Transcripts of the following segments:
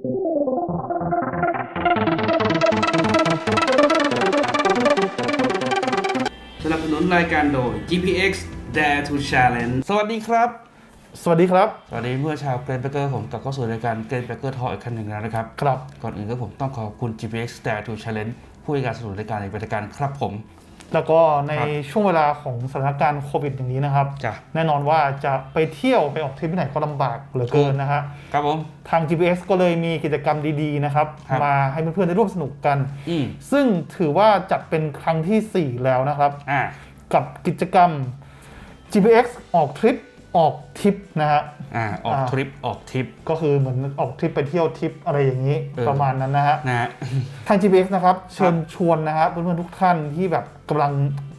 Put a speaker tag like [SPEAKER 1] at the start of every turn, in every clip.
[SPEAKER 1] สนับสนุนรายการโดย GPX Dare to Challenge สวัสดีครับ
[SPEAKER 2] สวัสดีครับ
[SPEAKER 1] สวัสดีเพื่อนชาวเกรนเบเกอร์ผมกลับเข้าสู่รายการเกรนเบเกอร์ทออีกครั้งหนึ่งแล้วนะครับ
[SPEAKER 2] ครับ
[SPEAKER 1] ก่อนอื่นก็ผมต้องขอบคุณ GPX Dare to Challenge ผู้ให้การสนับสนุนรายการในรายการครับผม
[SPEAKER 2] แล้วก็ใน
[SPEAKER 1] ครับ
[SPEAKER 2] ช่วงเวลาของสถานการณ์โควิดอย่างนี้นะครับ
[SPEAKER 1] จ้ะ
[SPEAKER 2] แน่นอนว่าจะไปเที่ยวไปออกทริปที่ไหนก็ลำบากเหลือเกินนะฮะ
[SPEAKER 1] ครับผม
[SPEAKER 2] ทาง GPS ก็เลยมีกิจกรรมดีๆนะครับ
[SPEAKER 1] ครับ
[SPEAKER 2] มาให้เพื่อนๆได้ร่วมสนุกกัน
[SPEAKER 1] อืม
[SPEAKER 2] ซึ่งถือว่าจัดเป็นครั้งทีสี่4 แล้วนะครับ
[SPEAKER 1] อ่า
[SPEAKER 2] กับกิจกรรม GPX ออกทริป ออกทริปนะฮะ
[SPEAKER 1] อ่าออก
[SPEAKER 2] อ่า
[SPEAKER 1] ทริปออกทริป
[SPEAKER 2] ก็คือเหมือนออกทริปไปเที่ยวทริปอะไรอย่างนี้
[SPEAKER 1] เออ
[SPEAKER 2] ประมาณนั้นนะฮะ
[SPEAKER 1] นะฮะ
[SPEAKER 2] ทาง GPX นะครับ เชิญชวนนะฮะเพื่อนๆทุกท่านที่แบบกำลัง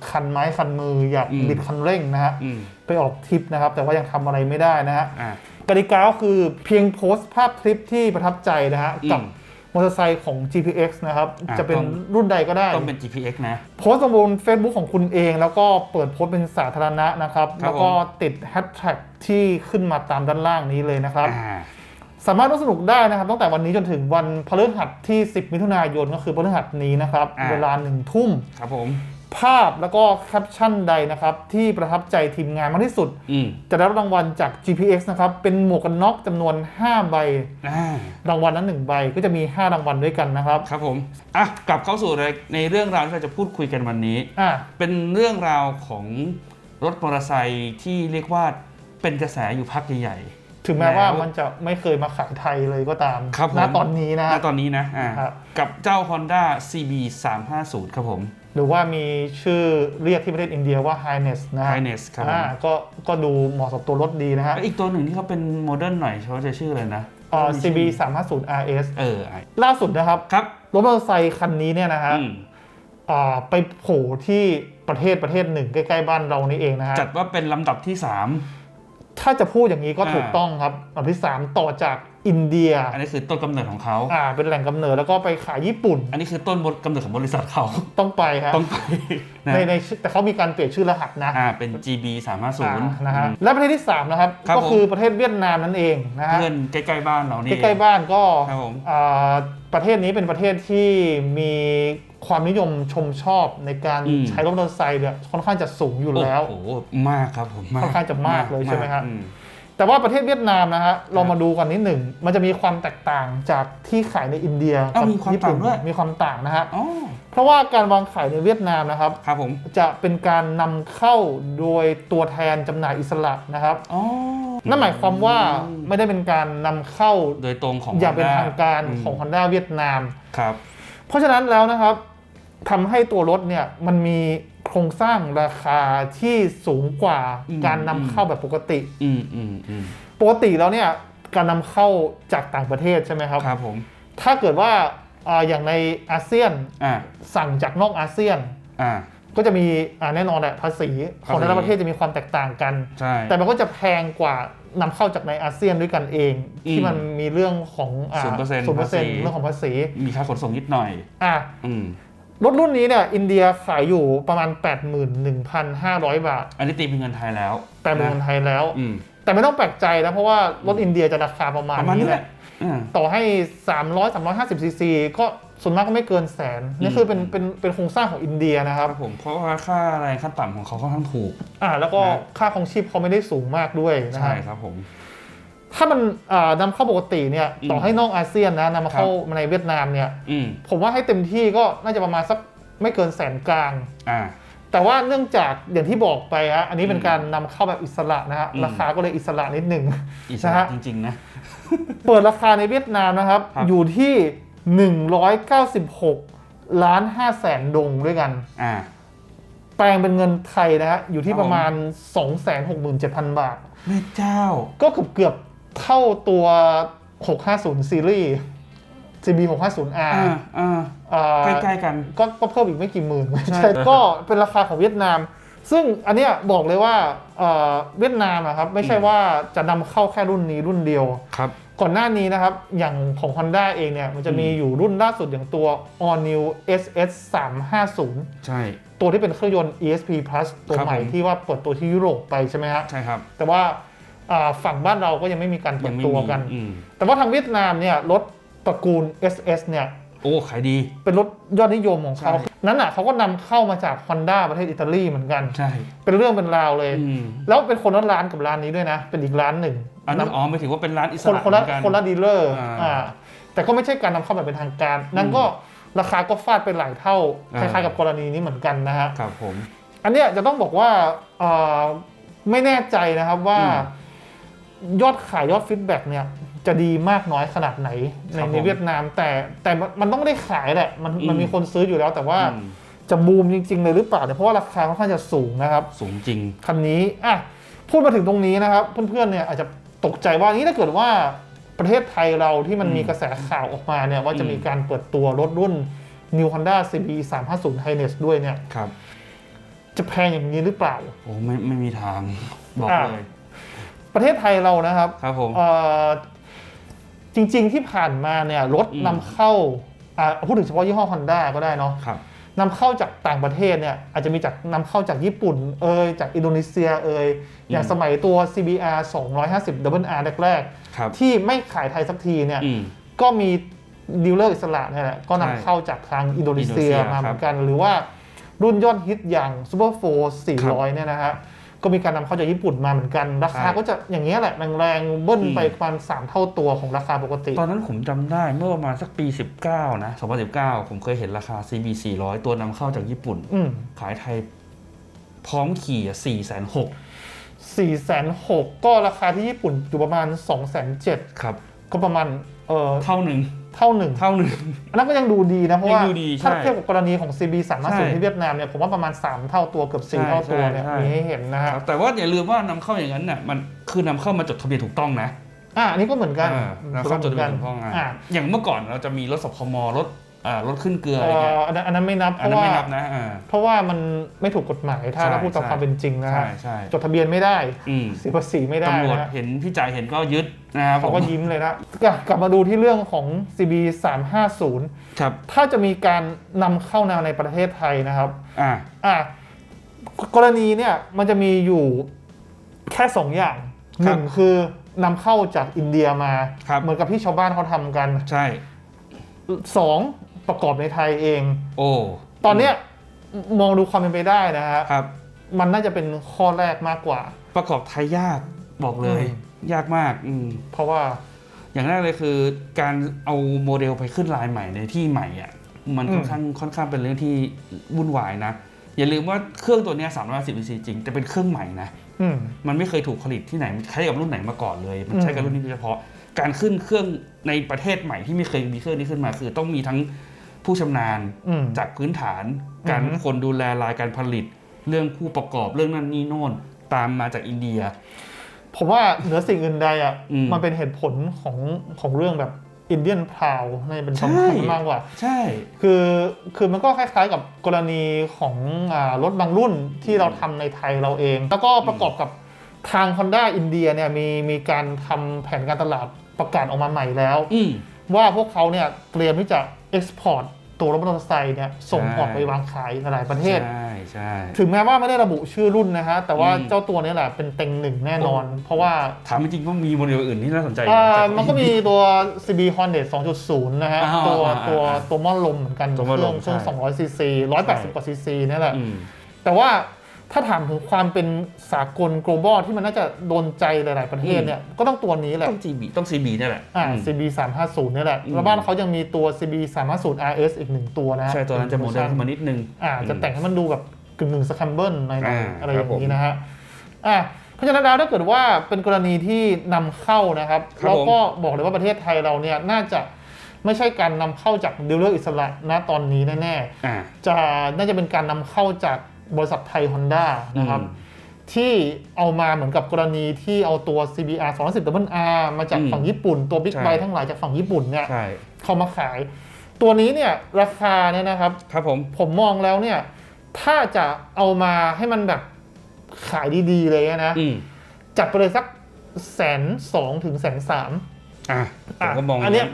[SPEAKER 2] คันไม้คันมืออยาก
[SPEAKER 1] อืม
[SPEAKER 2] บิดคันเร่งนะฮะ
[SPEAKER 1] อืม
[SPEAKER 2] ไปออกทริปนะครับ แต่ว่ายังทำอะไรไม่ได้นะฮะ
[SPEAKER 1] อ่า
[SPEAKER 2] กติกาก็คือเพียงโพสต์ภาพคลิปที่ประทับใจนะฮะ
[SPEAKER 1] อืม
[SPEAKER 2] กับ มอเตอร์ไซค์ของ GPX นะครับ
[SPEAKER 1] อะ
[SPEAKER 2] จะเป็น
[SPEAKER 1] ต้อง
[SPEAKER 2] รุ่นใดก็ได้
[SPEAKER 1] ต้องเป็น GPX นะ
[SPEAKER 2] โพสต์ลงบน Facebook ของคุณเอง แล้วก็เปิดโพสต์เป็นสาธารณะนะครับ
[SPEAKER 1] ครับ
[SPEAKER 2] แล้วก็ติดแฮชแท็กที่ขึ้นมาตามด้านล่างนี้เลยนะครับ
[SPEAKER 1] อ่า
[SPEAKER 2] สามารถร่วมสนุกได้นะครับ ตั้งแต่วันนี้จนถึงวันพฤหัสที่ 10 มิถุนายนก็คือพฤหัสนี้นะครับ
[SPEAKER 1] อ่า
[SPEAKER 2] เวลาหนึ่งทุ่ม
[SPEAKER 1] ครับผม
[SPEAKER 2] ภาพแล้วก็แคปชั่นใดนะครับ ที่ประทับใจทีมงานมากที่สุด
[SPEAKER 1] อืม
[SPEAKER 2] จะได้รับรางวัลจาก GPX นะครับ เป็นหมวกกันน็อกจำนวน 5 ใบ
[SPEAKER 1] อ่า
[SPEAKER 2] รางวัลนั้น1ใบก็จะมี 5 รางวัลด้วยกันนะครับ
[SPEAKER 1] ครับผมอะกลับเข้าสู่ในในเรื่องราวที่เราจะพูดคุยกันวันนี้
[SPEAKER 2] อะ
[SPEAKER 1] เป็นเรื่องราวของรถมอเตอร์ไซค์ที่เรียกว่าเป็นกระแสอยู่พักใหญ่
[SPEAKER 2] ถึงแม้ว่า
[SPEAKER 1] แล้ว
[SPEAKER 2] มันจะไม่เคยมาขายไทยเลยก็ตาม
[SPEAKER 1] ครับผม
[SPEAKER 2] ณตอนนี้นะ
[SPEAKER 1] ณตอนนี้นะอ่า
[SPEAKER 2] ครับ
[SPEAKER 1] กับเจ้า Honda CB 350ครับผม
[SPEAKER 2] หรือว่ามีชื่อเรียกที่ประเทศอินเดียว่า Highness นะฮะ
[SPEAKER 1] Highness ครับผม
[SPEAKER 2] อ่าก็ก็ดูเหมาะกับตัวรถดีนะฮะ
[SPEAKER 1] แล้วอีกตัวหนึ่งที่เขาเป็นโมเดิร์นหน่อยเขาจะชื่ออะไรนะ
[SPEAKER 2] อ่า CB 350 RS
[SPEAKER 1] เออไอ้
[SPEAKER 2] ล่าสุดนะครับ
[SPEAKER 1] ครับ
[SPEAKER 2] รถมอเตอร์ไซค์คันนี้เนี่ยนะฮะ
[SPEAKER 1] อืม
[SPEAKER 2] อ่าไปโผล่ที่ประเทศประเทศหนึ่งใกล้ ๆ บ้านเรานี่เองนะฮะ
[SPEAKER 1] จัดว่าเป็นลำดับที่
[SPEAKER 2] ถ้าจะพูดอย่างนี้ก็ถูกต้องครับอภิสามต่อจาก อินเดีย
[SPEAKER 1] 3อันนี้คือต้นกำเนิดของเขา
[SPEAKER 2] อ่าเป็นแหล่งกำเนิดแล้วก็ไปขายญี่ปุ่น
[SPEAKER 1] อันนี้คือต้นกำเนิดของบริษัทเขา
[SPEAKER 2] ต้องไปครับ
[SPEAKER 1] ต้องไปนะ
[SPEAKER 2] ในในแต่เขามีการเปลี่ยนชื่อรหัสนะ
[SPEAKER 1] อ่าเป็น GB
[SPEAKER 2] อ่า
[SPEAKER 1] 350
[SPEAKER 2] นะฮะและประเทศที่ 3 นะครับ
[SPEAKER 1] ครับ
[SPEAKER 2] ก็
[SPEAKER 1] ผม
[SPEAKER 2] คือประเทศเวียดนามนั่นเองนะฮะ
[SPEAKER 1] เพื่อนใกล้ๆบ้านเรานี่
[SPEAKER 2] ใกล้ๆบ้านก็
[SPEAKER 1] ครับผม
[SPEAKER 2] อ่าประเทศนี้เป็นประเทศที่มีความนิยมชมชอบในการ
[SPEAKER 1] อืม
[SPEAKER 2] ใช้รถมอเตอร์ไซค์เนี่ยค่อนข้างจะสูงอยู่แล้ว
[SPEAKER 1] โอ้โหมากครับผมมาก
[SPEAKER 2] ค่อนข้างจะมากเลยใช่ไหมครับ
[SPEAKER 1] อื
[SPEAKER 2] แต่ว่าประเทศเวียดนามนะฮะเรามาดูกันนิดหนึ่ง มันจะมีความแตกต่างจากที่ขายในอินเดีย
[SPEAKER 1] อ้าว
[SPEAKER 2] กั
[SPEAKER 1] มีความ
[SPEAKER 2] ญี่ปุ่น
[SPEAKER 1] ต่างด้วย
[SPEAKER 2] มีความต่างนะฮะ
[SPEAKER 1] อ๋อ
[SPEAKER 2] เพราะว่าการวางขายในเวียดนามนะครับ
[SPEAKER 1] ครับผม
[SPEAKER 2] จะเป็นการนำเข้าโดยตัวแทนจำหน่ายอิสระนะครับ
[SPEAKER 1] อ๋อ
[SPEAKER 2] นั่นหมายความว่าไม่ได้เป็นการนำเข้า
[SPEAKER 1] โดยตรงของ
[SPEAKER 2] อย่างเป็น
[SPEAKER 1] Honda
[SPEAKER 2] ทางการ
[SPEAKER 1] ม
[SPEAKER 2] ของ Honda เวียดนาม
[SPEAKER 1] ครับ
[SPEAKER 2] เพราะฉะนั้นแล้วนะครับทำให้ตัวรถเนี่ยมันมี โครงสร้างราคาที่สูงกว่า
[SPEAKER 1] อืม
[SPEAKER 2] การนำเข้าแบบปกติ
[SPEAKER 1] อืมอืมอืม
[SPEAKER 2] ปกติแล้วเนี่ยการนำเข้าจากต่างประเทศใช่ไหมครับ
[SPEAKER 1] ครับผม
[SPEAKER 2] ถ้าเกิดว่าอ่าอย่างในอาเซียน
[SPEAKER 1] อ่า
[SPEAKER 2] สั่งจากนอกอาเซียน
[SPEAKER 1] อ่า
[SPEAKER 2] ก็จะมีอ่าแน่นอนแหละภาษีของแต่ละ
[SPEAKER 1] ภาษี
[SPEAKER 2] ประเทศจะมีความแตกต่างกัน
[SPEAKER 1] ใช่
[SPEAKER 2] แต่มันก็จะแพงกว่านำเข้าจากในอาเซียนด้วยกันเอง
[SPEAKER 1] อืม
[SPEAKER 2] ที่มันมีเรื่องของ
[SPEAKER 1] 0%
[SPEAKER 2] ศูนย์เปอร์เซ็นต์
[SPEAKER 1] ภาษี
[SPEAKER 2] เรื่องของภาษี
[SPEAKER 1] มีค่าขนส่งนิดหน่อย
[SPEAKER 2] อะ
[SPEAKER 1] อืม
[SPEAKER 2] รถรุ่นนี้เนี่ยอินเดียขายอยู่ประมาณ 81,500 บาท
[SPEAKER 1] อันนี้ตีเป็นเงินไทยแล้ว
[SPEAKER 2] แปลเป็นเงินไทยแล้ว
[SPEAKER 1] อืม
[SPEAKER 2] แต่ไม่ต้องแปลกใจนะเพราะว่ารถอินเดียจะราคาประมาณ
[SPEAKER 1] ประมาณ
[SPEAKER 2] นี้
[SPEAKER 1] นี้
[SPEAKER 2] แห
[SPEAKER 1] แห
[SPEAKER 2] ละ
[SPEAKER 1] ละ อืม
[SPEAKER 2] ต่อให้ 300 350ซีซีก็ส่วนมากก็ไม่เกินแสนนี่คือเป็นเป็นเป็นโครงสร้างของอินเดียนะค
[SPEAKER 1] ค
[SPEAKER 2] รั
[SPEAKER 1] รับบผมเพราะว่าค่าแรงขั้นต่ำของเขาค่อนข้างถูก
[SPEAKER 2] อ่าแล้วก็
[SPEAKER 1] นะ
[SPEAKER 2] ค่าของชีพเขาไม่ได้สูงมากด้วยนะ
[SPEAKER 1] ใช่
[SPEAKER 2] ครับ
[SPEAKER 1] ครับผม
[SPEAKER 2] ถ้ามันอ่านำเข้าปกติเนี่ย
[SPEAKER 1] อืม
[SPEAKER 2] ต่อให้นอกอาเซียนนะนำมาเข้า
[SPEAKER 1] ครับ
[SPEAKER 2] มาในเวียดนามเนี่ย
[SPEAKER 1] อืม
[SPEAKER 2] ผมว่าให้เต็มที่ก็น่าจะประมาณสักไม่เกินแสนกลาง
[SPEAKER 1] อ่า
[SPEAKER 2] แต่ว่าเนื่องจากอย่างที่บอกไปฮะอันนี้เป็น
[SPEAKER 1] อืม
[SPEAKER 2] การนำเข้าแบบอิสระนะฮะ
[SPEAKER 1] อืม
[SPEAKER 2] ราคาก็เลยอิสระนิดหนึ่ง
[SPEAKER 1] อิส
[SPEAKER 2] นะ
[SPEAKER 1] ระ
[SPEAKER 2] ฮะ
[SPEAKER 1] จริงๆนะ
[SPEAKER 2] เปิดราคาในเวียดนามนะครับ
[SPEAKER 1] ครับ
[SPEAKER 2] อยู่ที่ 196 ล้าน5แสนดงด้วยกัน
[SPEAKER 1] อ่า
[SPEAKER 2] แปลงเป็นเงินไทยนะฮะอยู่ที่
[SPEAKER 1] ครับ
[SPEAKER 2] ประมาณ 267,000 บาท
[SPEAKER 1] แม่เจ้า
[SPEAKER 2] ก็เกือบเกือบๆ เท่าตัว 650 ซีรีส์ CB 650R
[SPEAKER 1] อ่าอ่า
[SPEAKER 2] อ่า
[SPEAKER 1] ใกล้ๆกัน
[SPEAKER 2] ก็ก็เพิ่มอีกไม่กี่หมื่น
[SPEAKER 1] ใช่
[SPEAKER 2] ใช่ ก็เป็นราคาของเวียดนาม ซึ่งอันเนี้ยบอกเลยว่าเอ่อเวียดนามอะครับไม่ใช่ว่าจะนำเข้าแค่รุ่นนี้รุ่นเดียว
[SPEAKER 1] ครับ
[SPEAKER 2] ก่อนหน้านี้นะครับ อย่างของ Honda เองเนี่ย มันจะมี
[SPEAKER 1] อืม
[SPEAKER 2] อยู่รุ่นล่าสุดอย่างตัว All New SS 350
[SPEAKER 1] ใช่
[SPEAKER 2] ตัวที่เป็นเครื่องยนต์ ESP Plus ตัว
[SPEAKER 1] ครับ
[SPEAKER 2] ใหม่
[SPEAKER 1] ผม
[SPEAKER 2] ที่ว่าเปิดตัวที่ยุโรปไปใช่ไหมฮะ
[SPEAKER 1] ใช่ครับ
[SPEAKER 2] แต่ว่าอ่า ฝั่งบ้านเราก็ยังไม่มีการเปิ
[SPEAKER 1] ยั
[SPEAKER 2] ด
[SPEAKER 1] งไม่
[SPEAKER 2] ตัว
[SPEAKER 1] มี
[SPEAKER 2] กัน
[SPEAKER 1] อืม
[SPEAKER 2] แต่ว่าทางเวียดนามเนี่ยรถตระกูล SS เนี่ย
[SPEAKER 1] โอ้ขายดี
[SPEAKER 2] เป็นรถยอดนิยมของเขา
[SPEAKER 1] ใช่
[SPEAKER 2] นั้นอะเขาก็นำเข้ามาจาก Honda ประเทศอิตาลีเหมือนกัน
[SPEAKER 1] ใช่
[SPEAKER 2] เป็นเรื่องเป็นราวเลย
[SPEAKER 1] อืม
[SPEAKER 2] แล้วเป็นคนละร้านกับร้านนี้ด้วยนะ เป็นอีกร้านหนึ่ง
[SPEAKER 1] อันนั้นอ๋อไม่ถือว่าเป็นร้านอิส
[SPEAKER 2] คน
[SPEAKER 1] ระ
[SPEAKER 2] คนละ
[SPEAKER 1] เหมือกั
[SPEAKER 2] คนละดีลเลอร์
[SPEAKER 1] อ่า
[SPEAKER 2] อ่าแต่ก็ไม่ใช่การนำเข้าแบบเป็นทางการ นั่นก็ราคาก็ฟาดไปหลายเท่าค
[SPEAKER 1] อ่า
[SPEAKER 2] ล้ายๆกับกรณีนี้เหมือนกันนะฮะ
[SPEAKER 1] ครับผม
[SPEAKER 2] อันเนี้ยจะต้องบอกว่าเอ่อไม่แน่ใจนะครับว่า
[SPEAKER 1] อืม
[SPEAKER 2] ยอดขายยอดฟีดแบ็กเนี่ยจะดีมากน้อยขนาดไหนใน
[SPEAKER 1] ครับผม
[SPEAKER 2] ในเวียดนาม แต่แต่มันมันต้องได้ขายแหละมัน
[SPEAKER 1] อืม
[SPEAKER 2] มันมีคนซื้ออยู่แล้ว แต่ว่า
[SPEAKER 1] อืม
[SPEAKER 2] จะบูมจริงๆเลยหรือเปล่าเนี่ยเพราะว่าราคาค่อนข้างจะสูงนะครับ
[SPEAKER 1] สูงจริง
[SPEAKER 2] คันนี้อะพูดมาถึงตรงนี้นะครับ เพื่อนๆเนี่ยอาจจะตกใจว่านี่ถ้าเกิดว่าประเทศไทยเราที่มัน
[SPEAKER 1] อืม
[SPEAKER 2] มีกระแสข่าวออกมาเนี่ยว่าจะ
[SPEAKER 1] อืม
[SPEAKER 2] มีการเปิดตัวรถรุ่น New Honda CB 350 Highness ด้วยเนี่ย
[SPEAKER 1] ครับ
[SPEAKER 2] จะแพงอย่างนี้หรือเปล่า
[SPEAKER 1] โอ้ไม่ไม่มีทาง บอก
[SPEAKER 2] อ่า
[SPEAKER 1] เลย
[SPEAKER 2] ประเทศไทยเรานะครับ
[SPEAKER 1] ครับผม
[SPEAKER 2] เอ่อจริง ๆที่ผ่านมาเนี่ยรถ
[SPEAKER 1] อืม
[SPEAKER 2] นำเข้าอ่าพูดถึงเฉพาะยี่ห้อ Honda ก็ได้เนาะ
[SPEAKER 1] ครับ
[SPEAKER 2] นำเข้าจากต่างประเทศเนี่ยอาจจะมีจากนำเข้าจากญี่ปุ่นเอยจากอินโดนีเซียเอยอย่าง
[SPEAKER 1] อืม
[SPEAKER 2] สมัยตัว CBR 250 Double R แรก
[SPEAKER 1] ครับ
[SPEAKER 2] ๆที่ไม่ขายไทยสักทีเนี่ย
[SPEAKER 1] อืม
[SPEAKER 2] ก็มีดีลเลอร์อิสระเนี่ยแหละก็นำ
[SPEAKER 1] ใช่
[SPEAKER 2] เข้าจากทางอินโดนีเซีย
[SPEAKER 1] อินโดนีเซีย
[SPEAKER 2] มาเหมือนกัน หรือว่ารุ่นยอดฮิตอย่าง Super 4 400 เนี่ยนะฮะ ก็มีการนำเข้าจากญี่ปุ่นมาเหมือนกัน ราคา
[SPEAKER 1] ใช่
[SPEAKER 2] ก็จะอย่างเงี้ยแหละแรงๆเบิ้ล
[SPEAKER 1] อืม
[SPEAKER 2] ไปประมาณ3เท่าตัวของราคาปกติ
[SPEAKER 1] ตอนนั้นผมจำได้เมื่อประมาณสักปี 19 นะ 2019 ผมเคยเห็นราคา CB 400 ตัวนำเข้าจากญี่ปุ่น
[SPEAKER 2] อืม
[SPEAKER 1] ขายไทยพร้อมขี่4 6 0 0 0
[SPEAKER 2] สี่แสนหกก็ราคาที่ญี่ปุ่นอยู่ประมาณ2องแสนเจ็ด
[SPEAKER 1] ครับ
[SPEAKER 2] ก็ประมาณเออ
[SPEAKER 1] เท่าหนึ่ง
[SPEAKER 2] เท่าหนึ่ง
[SPEAKER 1] เท่าหนึ่ง
[SPEAKER 2] อันนั้นก็ยังดูดีนะ เพราะว่า
[SPEAKER 1] ยังดูดีใช่
[SPEAKER 2] ถ้าเทียบกับกรณีของ CB 3 5
[SPEAKER 1] ใช่
[SPEAKER 2] 0ที่เวียดนามเนี่ยผมว่าประมาณ 3 เท่าตัวเกือบ
[SPEAKER 1] ใช่
[SPEAKER 2] 4เท่าตัวเนี่ย
[SPEAKER 1] ใช่
[SPEAKER 2] มีให้เห็นนะฮะ
[SPEAKER 1] ครับแต่ว่าอย่าลืมว่านำเข้าอย่างนั้นน่ะมันคือนำเข้ามาจดทะเบียนถูกต้องนะ
[SPEAKER 2] อะอันนี้ก็เหมือนกัน
[SPEAKER 1] อ่านำเข้าจดทะเบียนถูกต้อง
[SPEAKER 2] อะ
[SPEAKER 1] อะ อย่างเมื่อก่อนเราจะมีรถสพมรถ อ่ารถขึ้นเกลืออะไร
[SPEAKER 2] เอ่
[SPEAKER 1] เงี้ย
[SPEAKER 2] ออันนั้นอันนั้นไม่นับเพ
[SPEAKER 1] อัน
[SPEAKER 2] ราะ
[SPEAKER 1] นั้น
[SPEAKER 2] ว่า
[SPEAKER 1] ไม่นับนะอ่า
[SPEAKER 2] เพราะว่ามันไม่ถูกกฎหมายถ้า
[SPEAKER 1] ใช่
[SPEAKER 2] เราพูดตาม
[SPEAKER 1] ใช่
[SPEAKER 2] ความเป็นจริงนะ
[SPEAKER 1] ใช่
[SPEAKER 2] ฮะ
[SPEAKER 1] ใช่
[SPEAKER 2] จดทะเบียนไม่ได้
[SPEAKER 1] อืม
[SPEAKER 2] เสียภาษีไม่ได้
[SPEAKER 1] ตำรวจ
[SPEAKER 2] นะ
[SPEAKER 1] เห็นพี่จ่ายเห็นก็ยึดนะครับ
[SPEAKER 2] เขาก็
[SPEAKER 1] ผม
[SPEAKER 2] ยิ้มเลยนะกลับกลับมาดูที่เรื่องของ CB 350
[SPEAKER 1] ครับ
[SPEAKER 2] ถ้าจะมีการนำเข้ามาในประเทศไทยนะครับ
[SPEAKER 1] อ่า
[SPEAKER 2] อะกรณีเนี่ยมันจะมีอยู่แค่สองอย่าง
[SPEAKER 1] ค
[SPEAKER 2] ห
[SPEAKER 1] รับ
[SPEAKER 2] นึ่งคือนำเข้าจากอินเดียมา
[SPEAKER 1] ครับ
[SPEAKER 2] เหมือนกับที่ชาวบ้านเขาทำกัน
[SPEAKER 1] ใช่
[SPEAKER 2] สอง ประกอบในไทยเอง
[SPEAKER 1] โอ้
[SPEAKER 2] ตอนเนี้ยมองดูความเป็นไปได้นะฮะ
[SPEAKER 1] ครับ
[SPEAKER 2] มันน่าจะเป็นข้อแรกมากกว่า
[SPEAKER 1] ประกอบไทยยากบอกเลย
[SPEAKER 2] อืม
[SPEAKER 1] ยากมากอืม
[SPEAKER 2] เพราะว่า
[SPEAKER 1] อย่างแรกเลยคือการเอาโมเดลไปขึ้นลายใหม่ในที่ใหม่อะมัน
[SPEAKER 2] อืม
[SPEAKER 1] ค่อนข้างค่อนข้างเป็นเรื่องที่วุ่นวายนะ อย่าลืมว่าเครื่องตัวเนี้ย310 cc จริงแต่เป็นเครื่องใหม่นะ
[SPEAKER 2] อืม
[SPEAKER 1] มันไม่เคยถูกผลิตที่ไหนใช้กับรุ่นไหนมาก่อนเลย มัน
[SPEAKER 2] อืม
[SPEAKER 1] ใช้กับรุ่นนี้โดยเฉพาะ การขึ้นเครื่องในประเทศใหม่ที่ไม่เคยมีเครื่องนี้ขึ้นมาคือ ต้องมีทั้ง ผู้ชำนาญ
[SPEAKER 2] อืม
[SPEAKER 1] จากพื้นฐาน การ
[SPEAKER 2] อือฮึ
[SPEAKER 1] คนดูแลรายการผลิต เรื่องผู้ประกอบเรื่องนั่นนี่โน่นตามมาจากอินเดีย
[SPEAKER 2] ผมว่าเหนือสิ่งอื่นใดอะ
[SPEAKER 1] อืม
[SPEAKER 2] มันเป็นเหตุผลของของเรื่องแบบอินเดียนพาวในเป็น
[SPEAKER 1] ใช่
[SPEAKER 2] สำคัญมากกว่า
[SPEAKER 1] ใช่
[SPEAKER 2] คือคือมันก็คล้ายๆกับกรณีของอารถบางรุ่นที่เราทำในไทยเราเอง แล้วก็ประกอบกับทาง Honda อินเดียเนี่ยมีมีการทำแผนการตลาดประกาศออกมาใหม่แล้ว
[SPEAKER 1] อืม
[SPEAKER 2] ว่าพวกเขาเนี่ยเตรียมที่จะ เอ็กซ์พอร์ตตัวรถมอเตอร์ไซค์เนี่ยส่ง
[SPEAKER 1] ใช่
[SPEAKER 2] ออกไปวางขายในหลายประเทศ
[SPEAKER 1] ใช่ใช่
[SPEAKER 2] ถึงแม้ว่าไม่ได้ระบุชื่อรุ่นนะฮะ แต่ว่า
[SPEAKER 1] อืม
[SPEAKER 2] เจ้าตัวนี้แหละเป็นเต็งหนึ่งแน่นอน เพราะว่า
[SPEAKER 1] ถามจริงๆก็มีโมเดลอื่นที่น่าสนใจ
[SPEAKER 2] อ่า
[SPEAKER 1] จาก
[SPEAKER 2] มันก็มีตัว CB Hornet 2.0 นะฮะ
[SPEAKER 1] อ่า
[SPEAKER 2] ตัว
[SPEAKER 1] อ่า
[SPEAKER 2] ตัว
[SPEAKER 1] อ่า
[SPEAKER 2] ตัวหม้อลมเหมือนกัน
[SPEAKER 1] ตัว
[SPEAKER 2] เค
[SPEAKER 1] หม้อล
[SPEAKER 2] รื่อ
[SPEAKER 1] ม
[SPEAKER 2] งเครื่อง
[SPEAKER 1] ใช่
[SPEAKER 2] 200ซีซี
[SPEAKER 1] ใช่
[SPEAKER 2] 180 กว่าซีซีนี่แหละ
[SPEAKER 1] อืม
[SPEAKER 2] แต่ว่า ถ้าถามถึงความเป็นสากล global ที่มันน่าจะโดนใจหลาย ๆ ประเทศเนี่ยก็ต้องตัวนี้แหละ
[SPEAKER 1] ต้อง CB ต้อง CB นี่แหละ
[SPEAKER 2] อ่า
[SPEAKER 1] อืม
[SPEAKER 2] CB 350นี่แหละ
[SPEAKER 1] อืม
[SPEAKER 2] แล้วบ้านเขายังมีตัว CB 350 RS อีกหนึ่งตัวนะฮะ
[SPEAKER 1] ใช่ตัวนั้นจะโมเดลขึ้นมานิดนึง
[SPEAKER 2] อ่าจะแต่งให้มันดูแบบกึ่งหนึ่งสแคมเบิลหน่อย
[SPEAKER 1] อ่า
[SPEAKER 2] ๆอะไรอย่าง
[SPEAKER 1] ครับผม
[SPEAKER 2] นี้นะฮะอ่าเพราะฉะนั้นแล้วถ้าเกิดว่าเป็นกรณีที่นำเข้านะครับ
[SPEAKER 1] ครับ
[SPEAKER 2] เรา
[SPEAKER 1] ผม
[SPEAKER 2] ก็บอกเลยว่าประเทศไทยเราเนี่ยน่าจะไม่ใช่การนำเข้าจากดีลเลอร์อิสระนะตอนนี้แน่
[SPEAKER 1] อ่า
[SPEAKER 2] ๆจะน่าจะเป็นการนำเข้าจาก บริษัทไทยฮอนด้านะครับ
[SPEAKER 1] อืม
[SPEAKER 2] ที่เอามาเหมือนกับกรณีที่เอาตัว CBR 210 Double R มาจาก
[SPEAKER 1] อืม
[SPEAKER 2] ฝั่งญี่ปุ่น ตัวบิ๊ก
[SPEAKER 1] ใช่
[SPEAKER 2] ไบทั้งหลายจากฝั่งญี่ปุ่นเนี่ย
[SPEAKER 1] ใช่
[SPEAKER 2] เขามาขาย ตัวนี้เนี่ยราคาเนี่ยนะครับ
[SPEAKER 1] ครับผม
[SPEAKER 2] ผมมองแล้วเนี่ย ถ้าจะเอามาให้มันแบบขายดีๆ เลยนะ
[SPEAKER 1] อืม
[SPEAKER 2] จัดไปเลยสักแสนสองถึงแสนสาม
[SPEAKER 1] อะผมก็มอง
[SPEAKER 2] อันเนี้ย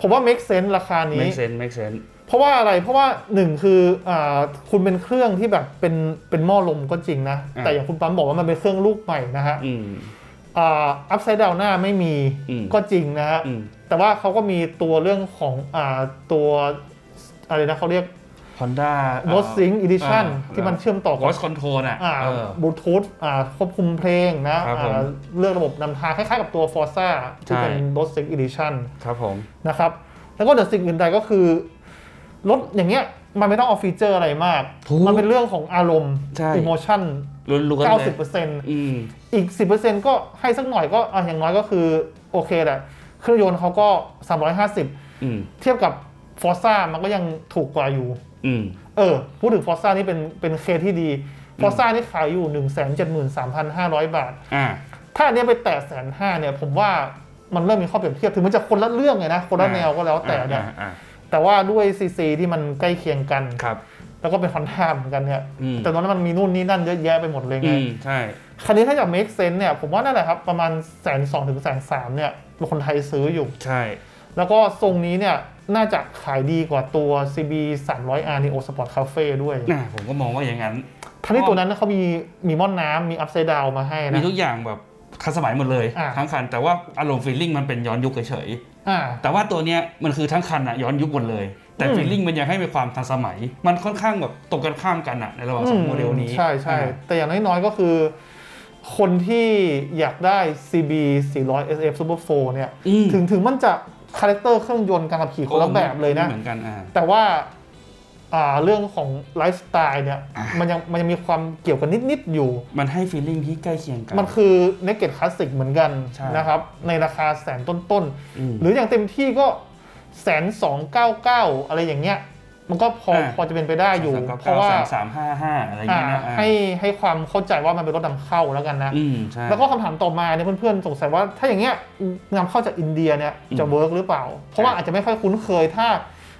[SPEAKER 2] ผมว่า make sense ราคานี้
[SPEAKER 1] make sense make sense
[SPEAKER 2] เพราะว่าอะไรเพราะว่าหนึ่งคืออาคุณเป็นเครื่องที่แบบเป็นเป็นหม้อลมก็จริงนะ
[SPEAKER 1] อ่า
[SPEAKER 2] แต่อย่างคุณปั๊มบอกว่ามันเป็นเครื่องลูกใหม่นะฮะ
[SPEAKER 1] อืม
[SPEAKER 2] อ่าอัพไซด์ดาวหน้าไม่มี
[SPEAKER 1] อืม
[SPEAKER 2] ก็จริงนะฮะ
[SPEAKER 1] อืม
[SPEAKER 2] แต่ว่าเขาก็มีตัวเรื่องของอ่าตัวอะไรนะเขาเรียก
[SPEAKER 1] Honda
[SPEAKER 2] r o s Sync Edition าที่มันเชื่อมต่อกับ
[SPEAKER 1] Voice Control อะ
[SPEAKER 2] อ่า
[SPEAKER 1] เออ บ
[SPEAKER 2] ลูทูธอ่าควบคุมเพลงนะครับ
[SPEAKER 1] ผม
[SPEAKER 2] อ่าเลือกระบบนำทางคล้ายๆกับตัว Forza ที่เป็น
[SPEAKER 1] ใช่
[SPEAKER 2] r o s Sync Edition
[SPEAKER 1] ครับผม
[SPEAKER 2] นะครับ แล้วก็เดี๋ยวสิ่งอื่นใดก็คือ รถอย่างเงี้ยมันไม่ต้องเอาฟีเจอร์อะไรมาก
[SPEAKER 1] ถูก
[SPEAKER 2] มันเป็นเรื่องของอารมณ์
[SPEAKER 1] ใช่
[SPEAKER 2] อิโมชัน
[SPEAKER 1] ล้วนๆเลย
[SPEAKER 2] 90%
[SPEAKER 1] อืม
[SPEAKER 2] อีก 10%ก็ให้สักหน่อยก็อะอย่างน้อยก็คือ โอเคแหละเครื่องยนต์เขาก็ 350
[SPEAKER 1] อืม
[SPEAKER 2] เทียบกับ Forza มันก็ยังถูกกว่าอยู่
[SPEAKER 1] อืม
[SPEAKER 2] เออ พูดถึง Forza นี่เป็นเป็นเคสที่ดี Forza นี่ขายอยู่ 173,500 บาท
[SPEAKER 1] อ่า
[SPEAKER 2] ถ้าอันเนี้ยไปแตะแสนห้าเนี่ย ผมว่ามันเริ่มมีข้อเปรียบเทียบถึงมันจะคนละเรื่องไงนะ คนละแนวก็แล้วแต่เนี่ย
[SPEAKER 1] อ่าอ่า
[SPEAKER 2] แต่ว่าด้วยซีซีที่มันใกล้เคียงกัน
[SPEAKER 1] ครับ
[SPEAKER 2] แล้วก็เป็น Honda เหมือนกันเนี่ย
[SPEAKER 1] อืม
[SPEAKER 2] แต่ตอนนั้นมันมีนู่นนี่นั่นเยอะแยะไปหมดเลย
[SPEAKER 1] อื
[SPEAKER 2] ไง
[SPEAKER 1] มใช่
[SPEAKER 2] คันนี้ถ้าอยาก make sense เนี่ยผมว่านั่นแหละครับ ประมาณแสนสองถึงแสนสามเนี่ยคนไทยซื้ออยู่
[SPEAKER 1] ใช่
[SPEAKER 2] แล้วก็ทรงนี้เนี่ยน่าจะขายดีกว่าตัว CB 300R Neo Sport Cafe ด้วย
[SPEAKER 1] น่ะผมก็มองว่าอย่างนั้น
[SPEAKER 2] ทั้งที่ตัวนั้นเขามีมีม่อนน้ำมี upside down มาให้
[SPEAKER 1] มี
[SPEAKER 2] นะ
[SPEAKER 1] ทุกอย่างแบบ ทันสมัยหมดเลย
[SPEAKER 2] อ่า
[SPEAKER 1] ทั้งคัน แต่ว่าอารมณ์ฟีลลิ่งมันเป็นย้อนยุคเฉย
[SPEAKER 2] อ่า
[SPEAKER 1] ๆแต่ว่าตัวเนี้ยมันคือทั้งคันอะย้อนยุคหมดเลย แต่
[SPEAKER 2] อืม
[SPEAKER 1] ฟีลลิ่งมันยังให้มีความทันสมัย มันค่อนข้างแบบตรงกันข้ามกันอะในระหว่างสองโมเดลนี้
[SPEAKER 2] ใช่ใช่
[SPEAKER 1] อ่า
[SPEAKER 2] แต่อย่างน้อยๆก็คือ คนที่อยากได้ CB 400 SF Super 4เนี่ย
[SPEAKER 1] อืม
[SPEAKER 2] ถึงถึงมันจะคาแรคเตอร์เครื่องยนต์การขับขี่คนละแบบเลยนะ
[SPEAKER 1] ไม่เหมือนกันอ่า
[SPEAKER 2] แต่ว่าอ่า เรื่องของไลฟ์สไตล์เนี่ย
[SPEAKER 1] อะ
[SPEAKER 2] มันยังมันยังมีความเกี่ยวกันนิด ๆ อยู่
[SPEAKER 1] มันให้ฟีลลิ่งที่ใกล้เคียงกัน
[SPEAKER 2] มันคือเนกเก็ตคลาสสิกเหมือนกัน
[SPEAKER 1] ใช่
[SPEAKER 2] นะครับ ในราคาแสนต้น
[SPEAKER 1] ม
[SPEAKER 2] ๆหรืออย่างเต็มที่ก็แสนสองเก้าเก้าอะไรอย่างเงี้ย มันก็พอ
[SPEAKER 1] อ่า
[SPEAKER 2] พอจะเป็นไปได้อยู่
[SPEAKER 1] สาม
[SPEAKER 2] เพราะว่า
[SPEAKER 1] สามสามห้าห้าอะไรอย่าง
[SPEAKER 2] อ่า
[SPEAKER 1] เงี้ยนะอ่า
[SPEAKER 2] ให้ให้ความเข้าใจว่ามันเป็นรถนำเข้าแล้วกันนะ
[SPEAKER 1] อืมใช่
[SPEAKER 2] แล้วก็คำถามต่อมาเนี่ยเพื่อน ๆ สงสัยว่าถ้าอย่างเงี้ยนำเข้าจากอินเดียเนี่ยจะ
[SPEAKER 1] อืม
[SPEAKER 2] เวิร์กหรือเปล่า เพราะว่า
[SPEAKER 1] ใช่
[SPEAKER 2] อาจจะไม่ค่อยคุ้นเคยถ้า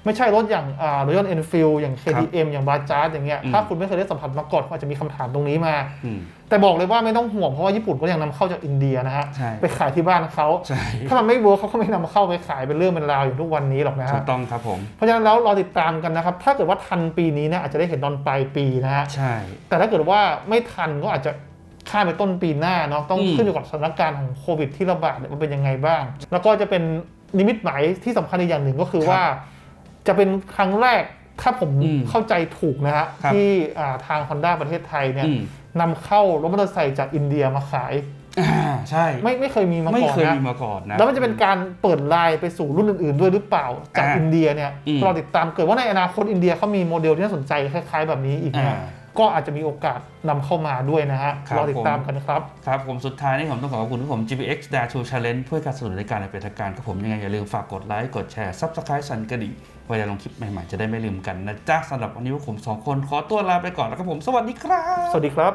[SPEAKER 2] ไม่ใช่รถอย่างอ่ารถยนต์เอ็นฟิลอย่าง KTM อย่างบาจาร์อย่างเงี้ย
[SPEAKER 1] อืม
[SPEAKER 2] ถ้าคุณไม่เคยได้สัมผัสมาก่อนก็อาจจะมีคำถามตรงนี้มา
[SPEAKER 1] อืม
[SPEAKER 2] แต่บอกเลยว่าไม่ต้องห่วงเพราะว่าญี่ปุ่นก็ยังนำเข้าจากอินเดียนะฮะ
[SPEAKER 1] ใช่
[SPEAKER 2] ไปขายที่บ้านเขา
[SPEAKER 1] ใช่
[SPEAKER 2] ถ้ามันไม่เวิร์กเขาก็ไม่นำเข้าไปขายเป็นเรื่องเป็นราวอย่างทุกวันนี้หรอกนะ
[SPEAKER 1] ถู
[SPEAKER 2] ฮะ
[SPEAKER 1] กต้องครับผม
[SPEAKER 2] เพราะฉะนั้นแล้วรอติดตามกันนะครับ ถ้าเกิดว่าทันปีนี้เนะอาจจะได้เห็นตอนปลายปีนะฮะ
[SPEAKER 1] ใช่
[SPEAKER 2] แต่ถ้าเกิดว่าไม่ทันก็อาจจะข้ามไปต้นปีหน้าเนาะต้อง
[SPEAKER 1] อืม
[SPEAKER 2] ขึ้นอยู่กับสถานการณ์ของโควิดที่ระบาดเนี่ยมันเป็นยังไงบ้าง แล้วก็จะเป็นนิมิตหมายที่สำคัญอีกอย่างหนึ่งก็คือว่า จะเป็นครั้งแรกถ้าผม
[SPEAKER 1] อืม
[SPEAKER 2] เข้าใจถูกนะฮะ
[SPEAKER 1] ครับ
[SPEAKER 2] ที่อ่าทาง Honda ประเทศไทยเนี่ย
[SPEAKER 1] อืม
[SPEAKER 2] นำเข้ารถมอเตอร์ไซค์จากอินเดียมาขาย
[SPEAKER 1] อ่าใช่
[SPEAKER 2] ไม่ไม่เคยมีมา
[SPEAKER 1] ไม่
[SPEAKER 2] ก่อน
[SPEAKER 1] เคย
[SPEAKER 2] นะ
[SPEAKER 1] มีมาก่อนนะ
[SPEAKER 2] แล้วมันจะเป็นการเปิดไลน์ไปสู่รุ่นอื่น ๆ ด้วยหรือเปล่า จาก
[SPEAKER 1] อ่า
[SPEAKER 2] อินเดียเนี่ย
[SPEAKER 1] อืม
[SPEAKER 2] รอติดตามเกิดว่าในอนาคตอินเดียเขามีโมเดลที่น่าสนใจคล้าย ๆ แบบนี้อีกเนี่ย
[SPEAKER 1] อ่า
[SPEAKER 2] ก็อาจจะมีโอกาสนำเข้ามาด้วยนะฮะ
[SPEAKER 1] ครับ
[SPEAKER 2] รอติดตาม
[SPEAKER 1] ผม
[SPEAKER 2] กันครับ
[SPEAKER 1] ครับผมสุดท้ายนี่ผมต้องขอขอบคุณที่ผม GPX Dare to Challenge เพื่อการสนับสนุนรายการในเป็นทางการครับผมยังไงอย่าลืมฝากกดไลค์กดแชร์ Subscribe สั่นกระดิ่งเวลาลงคลิปใหม่ๆจะได้ไม่ลืมกันนะจ๊ะสำหรับวันนี้พวกผมสองคนขอตัวลาไปก่อนแล้วครับผมสวัสดีครับ
[SPEAKER 2] สวัสดีครับ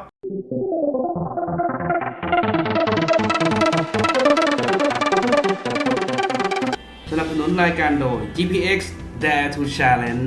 [SPEAKER 1] สนับสนุนรายการโดย GPX Dare to Challenge